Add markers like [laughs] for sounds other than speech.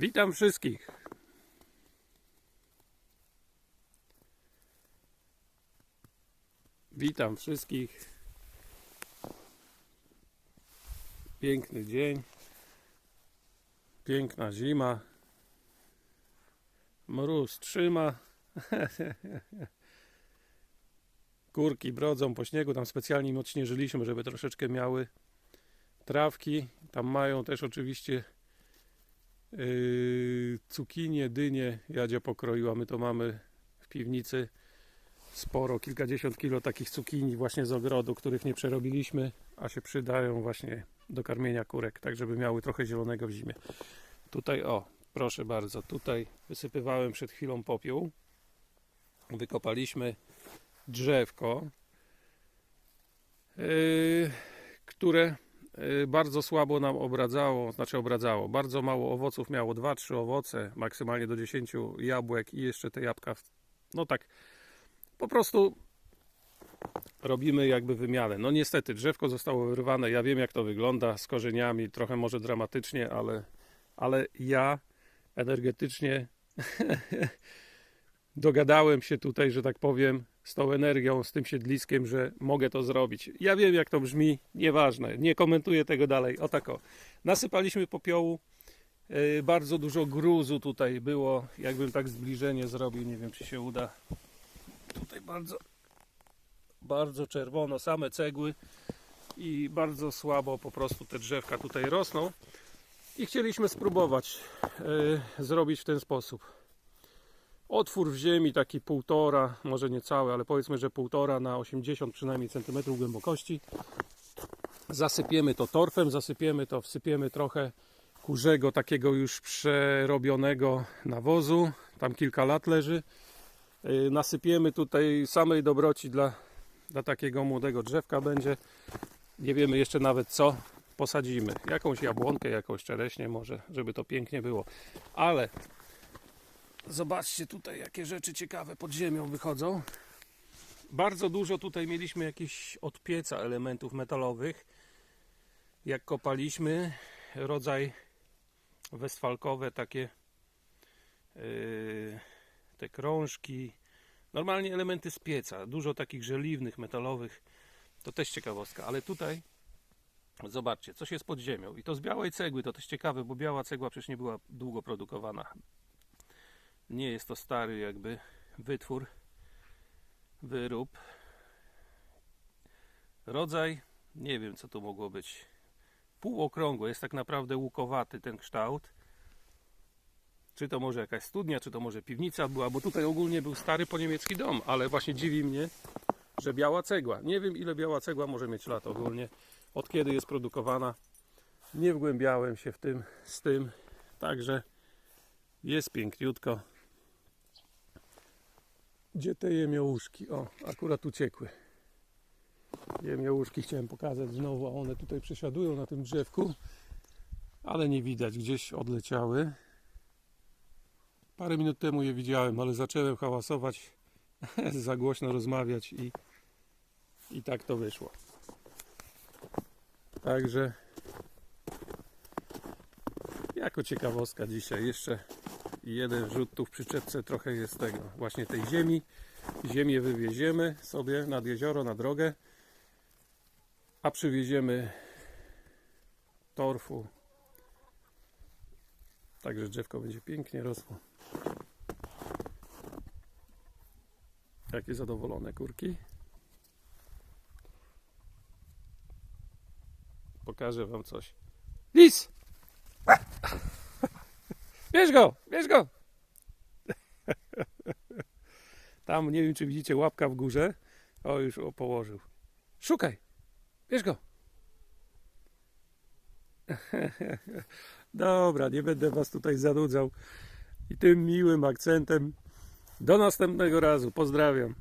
Witam wszystkich. Witam wszystkich. Piękny dzień. Piękna zima. Mróz trzyma. [laughs] Kurki brodzą po śniegu. Tam specjalnie im odśnieżyliśmy, żeby troszeczkę miały trawki. Tam mają też oczywiście Yy, cukinie, dynie Jadzia pokroiła. My to mamy w piwnicy sporo, kilkadziesiąt kilo takich cukinii właśnie z ogrodu, których nie przerobiliśmy, a się przydają właśnie do karmienia kurek, tak żeby miały trochę zielonego w zimie. Tutaj o, proszę bardzo, tutaj wysypywałem przed chwilą popiół. Wykopaliśmy drzewko, yy, które bardzo słabo nam obradzało, znaczy obradzało, bardzo mało owoców miało, 2-3 owoce, maksymalnie do 10 jabłek i jeszcze te jabłka, no tak, po prostu robimy jakby wymianę. No niestety, drzewko zostało wyrwane, ja wiem jak to wygląda, z korzeniami, trochę może dramatycznie, ale, ale ja energetycznie [laughs] dogadałem się tutaj, że tak powiem, z tą energią, z tym siedliskiem, że mogę to zrobić. Ja wiem, jak to brzmi, nieważne, nie komentuję tego dalej. O tak o. Nasypaliśmy popiołu, yy, bardzo dużo gruzu tutaj było. Jakbym tak zbliżenie zrobił, nie wiem, czy się uda. Tutaj bardzo, bardzo czerwono, same cegły i bardzo słabo po prostu te drzewka tutaj rosną. I chcieliśmy spróbować yy, zrobić w ten sposób otwór w ziemi taki półtora, może nie cały, ale powiedzmy, że półtora na 80 przynajmniej centymetrów głębokości. Zasypiemy to torfem, zasypiemy to, wsypiemy trochę kurzego takiego już przerobionego nawozu. Tam kilka lat leży. Yy, Nasypiemy tutaj samej dobroci dla, dla takiego młodego drzewka będzie. Nie wiemy jeszcze nawet co posadzimy. Jakąś jabłonkę, jakąś czereśnię może, żeby to pięknie było. Ale Zobaczcie tutaj, jakie rzeczy ciekawe pod ziemią wychodzą. Bardzo dużo tutaj mieliśmy jakichś od pieca elementów metalowych. Jak kopaliśmy, rodzaj westfalkowe, takie yy, te krążki. Normalnie elementy z pieca. Dużo takich żeliwnych, metalowych. To też ciekawostka, ale tutaj zobaczcie, coś jest pod ziemią. I to z białej cegły, to też ciekawe, bo biała cegła przecież nie była długo produkowana nie jest to stary jakby wytwór, wyrób. Rodzaj, nie wiem co to mogło być. Półokrągły, jest tak naprawdę łukowaty ten kształt. Czy to może jakaś studnia, czy to może piwnica była, bo tutaj ogólnie był stary po niemiecki dom, ale właśnie dziwi mnie, że biała cegła. Nie wiem ile biała cegła może mieć lat ogólnie, od kiedy jest produkowana. Nie wgłębiałem się w tym, z tym, także jest piękniutko. Gdzie te jemiołuszki? O, akurat uciekły. Jemiołuszki chciałem pokazać znowu, a one tutaj przesiadują na tym drzewku, ale nie widać, gdzieś odleciały. Parę minut temu je widziałem, ale zacząłem hałasować, [laughs] za głośno rozmawiać i, i tak to wyszło. Także jako ciekawostka dzisiaj jeszcze jeden rzut tu w przyczepce trochę jest tego właśnie tej ziemi. Ziemię wywieziemy sobie nad jezioro, na drogę a przywieziemy torfu. Także drzewko będzie pięknie rosło. Jakie zadowolone kurki. Pokażę wam coś. Lis Bierz go, bierz go. Tam nie wiem, czy widzicie łapka w górze. O, już o, położył. Szukaj. Bierz go. Dobra, nie będę was tutaj zanudzał. I tym miłym akcentem. Do następnego razu. Pozdrawiam.